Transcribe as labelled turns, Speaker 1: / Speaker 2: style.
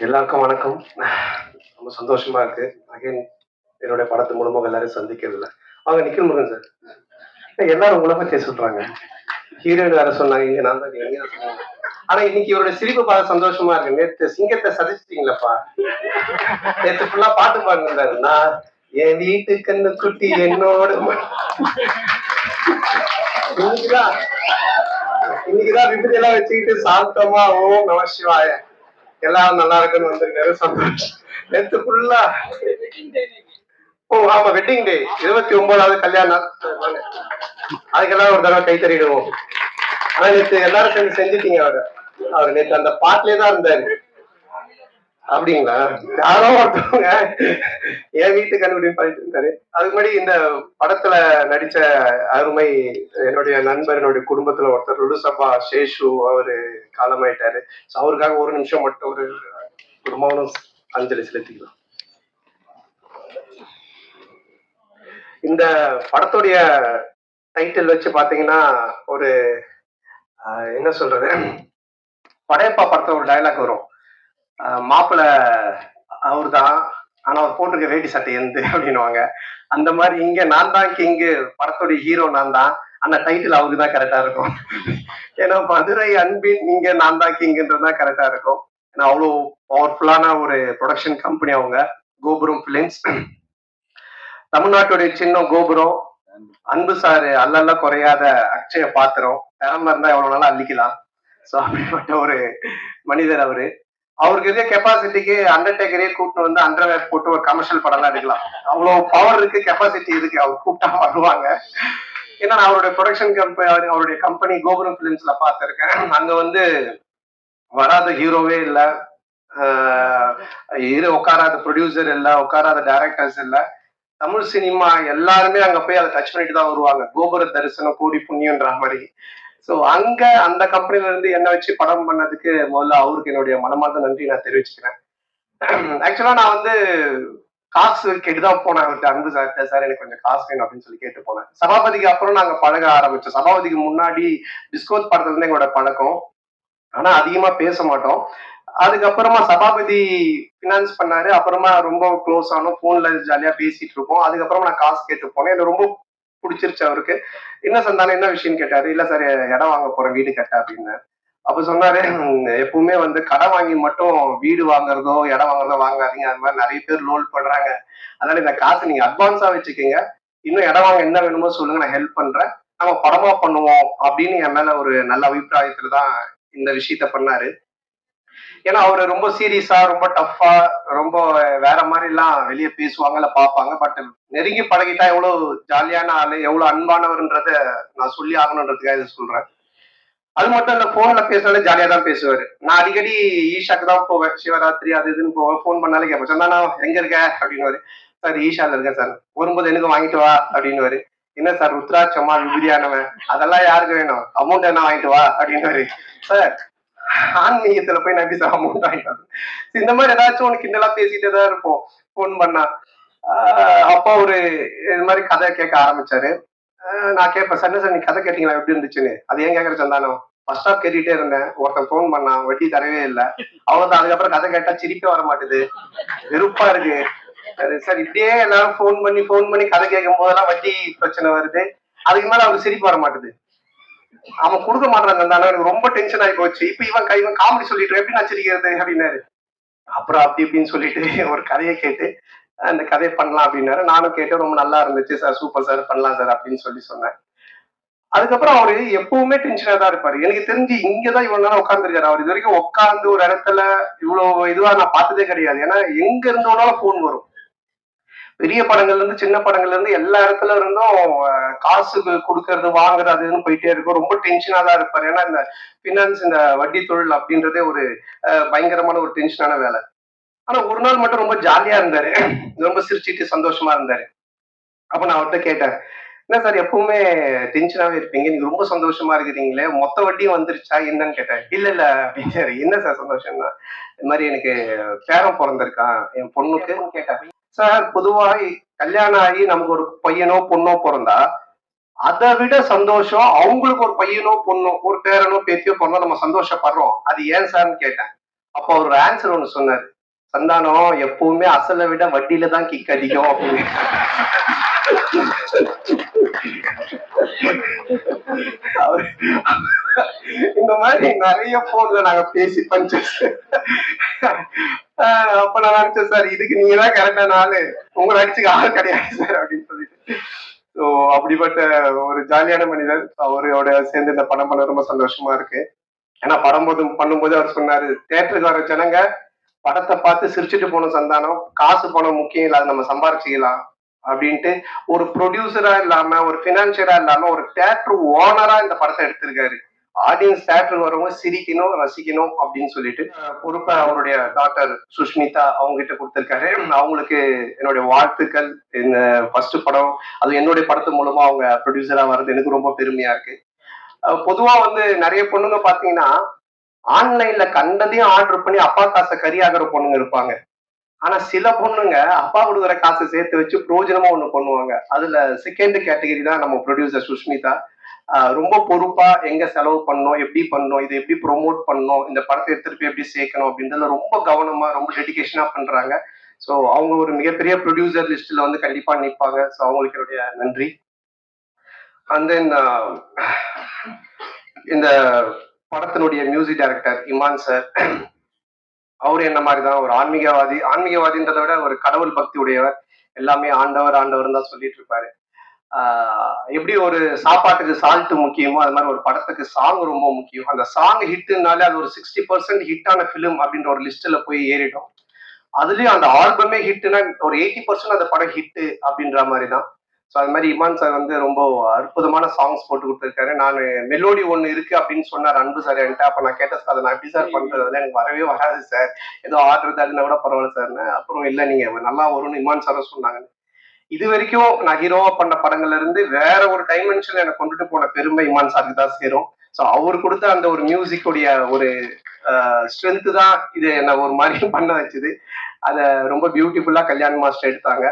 Speaker 1: எல்லாருக்கும் வணக்கம். ரொம்ப சந்தோஷமா இருக்கு. அகைன் என்னுடைய படத்து மூலமாக எல்லாரும் சந்திக்கிறதுல. அவங்க நிக்கில் முருகன் சார் எல்லாரும் உங்களை பத்தி சொல்றாங்க. ஹீரோயின் வேற சொன்னாங்க. இங்க நான் தான் இங்க சொன்னாங்க. ஆனா இன்னைக்கு இவரோட சிரிப்பு பார்க்க சந்தோஷமா இருக்கு. நேத்து சிங்கத்தை சதிச்சிட்டீங்களப்பா. நேத்து ஃபுல்லா பாட்டு பாடுங்க நான் என் வீட்டு கண்ணு குட்டி என்னோட இன்னைக்குதான் இன்னைக்குதான் விபதி எல்லாம் வச்சுக்கிட்டு சாந்தமா ஓம் நம சிவாய. எல்லாரும் நல்லா இருக்குன்னு வந்திருக்காரு சந்தோஷம். நேத்து ஃபுல்லா ஓ ஆமா வெட்டிங் டே இருபத்தி ஒன்பதாவது கல்யாணம் அதுக்கெல்லாம் ஒரு தடவை கை தறிடுவோம் ஆனா நேத்து எல்லாரும் சேர்ந்து செஞ்சுட்டீங்க அவரு. அவர் நேத்து அந்த பாட்டிலே தான் இருந்தாரு. அப்படிங்களா? யாரோ ஒருத்தவங்க என் வீட்டு கண்டுபிடி பண்ணிட்டு இருந்தாரு அதுக்கு முன்னாடி இந்த படத்துல நடிச்ச அருமை என்னுடைய நண்பர் என்னுடைய குடும்பத்துல ஒருத்தர் ருடுசபா சேஷு அவரு காலமாயிட்டாரு. So அவருக்காக ஒரு நிமிஷம் மட்டும் ஒரு குடும்பம் அஞ்சலி செலுத்திக்கலாம். இந்த படத்துடைய டைட்டில் வச்சு பாத்தீங்கன்னா ஒரு என்ன சொல்றது? படையப்பா படத்துல ஒரு டயலாக் வரும். மாப்பிள்ள மாப்பிள்ளை அவர்தான். ஆனா அவர் போட்டிருக்க வேட்டி சட்டை எந்த அப்படின்னுவாங்க. அந்த மாதிரி இங்க நான் தான் கிங்கு படத்துடைய ஹீரோ நான் தான். அந்த டைட்டில் அவருக்கு தான் கரெக்டா இருக்கும். ஏன்னா மதுரை அன்பின் இங்க நான் தான் கிங்குன்றது தான் கரெக்டா இருக்கும். ஏன்னா அவ்வளோ பவர்ஃபுல்லான ஒரு ப்ரொடக்ஷன் கம்பெனி அவங்க. கோபுரம் பிலிம்ஸ் தமிழ்நாட்டுடைய சின்னம் கோபுரம். அன்பு சாரு அல்லல்ல குறையாத அக்ஷய பாத்திரம். திறமை இருந்தா எவ்வளவு நாளா அள்ளிக்கலாம். ஸோ அப்படிப்பட்ட ஒரு மனிதர் அவரு. அவருக்கு இருக்க கெப்பாசிட்டிக்கு அண்டர்டேக்கரே கூப்பிட்டு வந்து அண்டர்வேர் போட்டு ஒரு கமர்ஷியல் படம்லாம் எடுக்கலாம். அவ்வளவு பவர் இருக்கு கெப்பாசிட்டி இருக்கு. அவர் கூப்பிட்டா வருவாங்க. ஏன்னா நான் அவருடைய ப்ரொடக்ஷன் கம்பெனி அவருடைய கம்பெனி கோபுரம் பிலிம்ஸ்ல பார்த்திருக்கேன். அங்க வந்து வராத ஹீரோவே இல்ல. ஆஹ் உட்காராத ப்ரொடியூசர் இல்ல உட்காராத டைரக்டர்ஸ் இல்ல. தமிழ் சினிமா எல்லாருமே அங்க போய் அதை டச் பண்ணிட்டு தான் வருவாங்க. கோபுர தரிசனம் கூடி புண்ணியன்ற மாதிரி. சோ அங்க அந்த கம்பெனில இருந்து என்ன வச்சு படம் பண்ணதுக்கு முதல்ல அவருக்கு என்னுடைய மனமார்ந்த நன்றி நான் தெரிவிச்சுக்கிறேன். ஆக்சுவலா நான் வந்து காசு கேட்டுதான் போனேன் அவர்கிட்ட அன்பு சார்கிட்ட சார் எனக்கு கொஞ்சம் காசு வேணும் அப்படின்னு சொல்லி கேட்டு போனேன். சபாபதிக்கு அப்புறம் நாங்க பழக ஆரம்பிச்சோம். சபாபதிக்கு முன்னாடி டிஸ்கோத் படத்துல இருந்து எங்களோட பழக்கம். ஆனா அதிகமா பேச மாட்டோம். அதுக்கப்புறமா சபாபதி ஃபினான்ஸ் பண்ணாரு. அப்புறமா ரொம்ப க்ளோஸ் ஆனோம். போன்ல ஜாலியா பேசிட்டு இருப்போம் அதுக்கப்புறமா நான் காசு கேட்டு போனேன். எனக்கு ரொம்ப பிடிச்சிருச்சு அவருக்கு. என்ன சந்தானம் என்ன விஷயம் கேட்டாரு. இல்ல சார் இடம் வாங்க போறேன் வீடு கட்ட அப்படின்னு. அப்ப சொன்னாரு எப்பவுமே வந்து கடன் வாங்கி மட்டும் வீடு வாங்குறதோ இடம் வாங்குறதோ வாங்காதீங்க. அது மாதிரி நிறைய பேர் லோல் பண்றாங்க. அதனால இந்த காசு நீங்க அட்வான்ஸா வச்சுக்கோங்க. இன்னும் இடம் வாங்க என்ன வேணுமோ சொல்லுங்க நான் ஹெல்ப் பண்றேன். நம்ம படமா பண்ணுவோம் அப்படின்னு என் மேல ஒரு நல்ல அபிப்பிராயத்துல தான் இந்த விஷயத்த பண்ணாரு. ஏன்னா அவரு ரொம்ப சீரியஸா ரொம்ப டஃப்பா ரொம்ப வேற மாதிரி எல்லாம் வெளியே பேசுவாங்க இல்ல பாப்பாங்க பட் நெருங்கி பழகிட்டா எவ்வளவு ஜாலியான ஆளு எவ்வளவு அன்பானவர்ன்றத நான் சொல்லி ஆகணுன்றதுக்காக இதை சொல்றேன். அது மட்டும் அந்த போன்ல பேசினாலே ஜாலியா தான் பேசுவாரு. நான் அடிக்கடி ஈஷாக்கு தான் போவேன். சிவராத்திரி அது இதுன்னு போவேன். போன் பண்ணாலே கேட்பேன். சொன்னா எங்க இருக்க? அப்படின்னு சார் ஈஷால இருக்கேன் சார். வரும்போது எனக்கு வாங்கிட்டு வா அப்படின்னு என்ன சார் ருத்ராட்சமா விபூதியானவன்? அதெல்லாம் யாருக்கு வேணும்? அமௌண்ட் என்ன வாங்கிட்டு வா? அப்படின்னு சார் ஆன்மீகத்துல போய் நம்பி எப்படி சார் இந்த மாதிரி ஏதாச்சும் ஒன்று கிண்டலா பேசிட்டே தான் இருப்போம். போன் பண்ணா. அப்பா அப்போ ஒரு இது மாதிரி கதை கேட்க ஆரம்பிச்சாரு. ஆஹ் நான் கேட்பேன் சார் சார் நீ கதை கேட்டீங்களா? எப்படி இருந்துச்சுன்னு? அது ஏன் கேட்கற சந்தானம்? ஃபர்ஸ்ட் ஸ்டாப் கேட்டுட்டே இருந்தேன். ஒருத்தன் ஃபோன் பண்ணான் வட்டி தரவே இல்லை. அவ்வளவுதான். அதுக்கப்புறம் கதை கேட்டா சிரிப்பே வர மாட்டேது. வெறுப்பா இருக்கு. சரி, சார் இப்படியே எல்லாரும் ஃபோன் பண்ணி ஃபோன் பண்ணி கதை கேட்கும் போதெல்லாம் வட்டி பிரச்சனை வருது. அதுக்கு மேல அவருக்கு சிரிப்பு வர மாட்டேது. அவன் கொடுக்க மாட்டான் இருந்தாலும் எனக்கு ரொம்ப டென்ஷன் ஆகி போச்சு. இப்ப இவன் இவன் காமெடி சொல்லிட்டு எப்படி நச்சிருக்கிறது அப்படின்னாரு. அப்புறம் அப்படி இப்படின்னு சொல்லிட்டு ஒரு கதையை கேட்டு அந்த கதையை பண்ணலாம் அப்படின்னாரு. நானும் கேட்டு ரொம்ப நல்லா இருந்துச்சு சார் சூப்பர் சார் பண்ணலாம் சார் அப்படின்னு சொல்லி சொன்னேன். அதுக்கப்புறம் அவரு எப்பவுமே டென்ஷனா தான் இருப்பாரு. எனக்கு தெரிஞ்சு இங்கதான் இவ்வளவு நேரம் உட்காந்துருக்காரு அவர் இது வரைக்கும் உட்கார்ந்து ஒரு இடத்துல இவ்வளவு இதுவா நான் பார்த்ததே கிடையாது. ஏன்னா எங்க இருந்தோனாலும் போன் வரும். பெரிய படங்கள்ல இருந்து சின்ன படங்கள்ல இருந்து எல்லா இடத்துல இருந்தும் காசு கொடுக்கறது வாங்குறது அதுன்னு போயிட்டே இருக்கும் ரொம்ப டென்ஷனா தான் இருப்பாரு. ஏன்னா இந்த பினான்ஸ் இந்த வட்டி தொழில் அப்படின்றதே ஒரு அஹ், பயங்கரமான ஒரு டென்ஷனான வேலை. ஆனா ஒரு நாள் மட்டும் ரொம்ப ஜாலியா இருந்தாரு. ரொம்ப சிரிச்சிட்டு சந்தோஷமா இருந்தாரு. அப்ப நான் அவர்கிட்ட கேட்டேன் என்ன சார் எப்பவுமே டென்ஷனாவே இருப்பீங்க. நீங்க ரொம்ப சந்தோஷமா இருக்கிறீங்களே. மொத்த வட்டியும் வந்துருச்சா? என்னன்னு கேட்டேன். இல்ல இல்ல அப்படின்னு என்ன சார் சந்தோஷம்னா இந்த மாதிரி எனக்கு பேரன் பிறந்திருக்கான். என் பொண்ணுக்கு கேட்டேன் சார் பொதுவாய் கல்யாணம் ஆகி நமக்கு ஒரு பையனோ பொண்ணோ பிறந்தா அதை விட சந்தோஷம் அவங்களுக்கு ஒரு பையனோ பொண்ணோ ஒரு பேரனோ பேத்தியோ பிறந்தா நம்ம சந்தோஷப்படுறோம். அது ஏன் சார்னு கேட்டேன். அப்போ அவர் ஆன்சர் ஒன்னு சொன்னாரு. சந்தானம் எப்பவுமே அசலை விட வட்டியில தான் கிக் அதிகம் அப்படின்னு. இந்த மாதிரி நிறைய போன்ல நாங்க பேசி பஞ்சு அப்ப நான் நினைச்சேன் சார். இதுக்கு நீங்க தான் கரெக்டான ஆளு உங்களை அடிச்சுக்க ஆள் கிடையாது சார் அப்படின்னு சொல்லிட்டு. ஸோ அப்படிப்பட்ட ஒரு ஜாலியான மனிதர். அவரோட சேர்ந்து இந்த படம் பண்ண ரொம்ப சந்தோஷமா இருக்கு. ஏன்னா படம் போது பண்ணும்போது அவர் சொன்னாரு தேட்டருக்கு வர ஜனங்க படத்தை பார்த்து சிரிச்சுட்டு போன சந்தானம் காசு பணம் முக்கியம் இல்லை அதை நம்ம சம்பாரிச்சுக்கலாம் அப்படின்ட்டு ஒரு ப்ரொடியூசரா இல்லாம ஒரு பினான்சியரா இல்லாம ஒரு தேட்டர் ஓனரா இந்த படத்தை எடுத்திருக்காரு. ஆடியன்ஸ் தேட்டருக்கு வரவங்க சிரிக்கணும் ரசிக்கணும் அப்படின்னு சொல்லிட்டு பொறுப்பை அவருடைய டாக்டர் சுஷ்மிதா அவங்க கிட்ட கொடுத்திருக்காரு. அவங்களுக்கு என்னுடைய வாழ்த்துக்கள். இந்த ஃபர்ஸ்ட் படம் அது என்னுடைய படத்து மூலமா அவங்க ப்ரொடியூசரா வர்றது எனக்கு ரொம்ப பெருமையா இருக்கு. பொதுவா வந்து நிறைய பொண்ணுங்க பாத்தீங்கன்னா ஆன்லைன்ல கண்டதையும் ஆர்டர் பண்ணி அப்பா காசை கறியாகிற பொண்ணுங்க இருப்பாங்க. ஆனா சில பொண்ணுங்க அப்பா கொடுக்குற காசை சேர்த்து வச்சு பிரயோஜனமா ஒண்ணு பண்ணுவாங்க. அதுல செகண்ட் கேட்டகரி தான் நம்ம ப்ரொடியூசர் சுஷ்மிதா. ரொம்ப பொறுப்பா எங்க செலவு பண்ணணும் எப்படி பண்ணணும் இதை எப்படி ப்ரொமோட் பண்ணணும் இந்த படத்தை எடுத்துட்டு போய் எப்படி சேர்க்கணும் அப்படின்றதுல ரொம்ப கவனமா ரொம்ப டெடிக்கேஷனா பண்றாங்க. ஸோ அவங்க ஒரு மிகப்பெரிய ப்ரொடியூசர் லிஸ்ட்ல வந்து கண்டிப்பா நிற்பாங்க ஸோ அவங்களுக்கு என்னுடைய நன்றி. அண்ட் தென் இந்த படத்தினுடைய மியூசிக் டைரக்டர் இமான் சார் அவரு என்ன மாதிரி தான் ஒரு ஆன்மீகவாதி ஆன்மீகவாதின்றதை விட ஒரு கடவுள் பக்தி உடையவர். எல்லாமே ஆண்டவர் ஆண்டவர் தான் சொல்லிட்டு இருப்பாரு. எப்படி ஒரு சாப்பாட்டுக்கு சால்ட் முக்கியமோ அது மாதிரி ஒரு படத்துக்கு சாங் ரொம்ப முக்கியம். அந்த சாங் ஹிட்னாலே அது ஒரு சிக்ஸ்டி பர்சன்ட் ஹிட்டான ஃபிலிம் அப்படின்ற ஒரு லிஸ்ட்ல போய் ஏறிடும் அதுலயும் அந்த ஆல்பமே ஹிட்னா ஒரு எயிட்டி பர்சன்ட் அந்த படம் ஹிட் அப்படின்ற மாதிரி தான் ஸோ அது மாதிரி இமான் சார் வந்து ரொம்ப அற்புதமான சாங்ஸ் போட்டு கொடுத்துருக்காரு. நான் மெலோடி ஒன்று இருக்கு அப்படின்னு சொன்னார் அன்பு சார் என்கிட்ட. அப்போ நான் கேட்டேன் சார் அதை நான் எப்படி சார். பண்றது அதெல்லாம் எனக்கு வரவே வராது சார் ஏதோ ஆர்டர் தகுந்த கூட பரவாயில்ல சார்னு அப்புறம் இல்லை நீங்க நல்லா வரும்னு இமான் சாரும் சொன்னாங்க. இது வரைக்கும் நான் ஹீரோவா பண்ண படங்கள்ல இருந்து வேற ஒரு டைமென்ஷன்ல எனக்கு கொண்டுட்டு போன பெருமை இமான் சாருக்கு தான் சேரும். ஸோ அவர் கொடுத்த அந்த ஒரு மியூசிக்குடைய ஒரு ஸ்ட்ரென்த் தான் இது என்ன ஒரு மாதிரி பண்ண வச்சுது. அதை ரொம்ப பியூட்டிஃபுல்லா கல்யாண் மாஸ்டர் எடுத்தாங்க.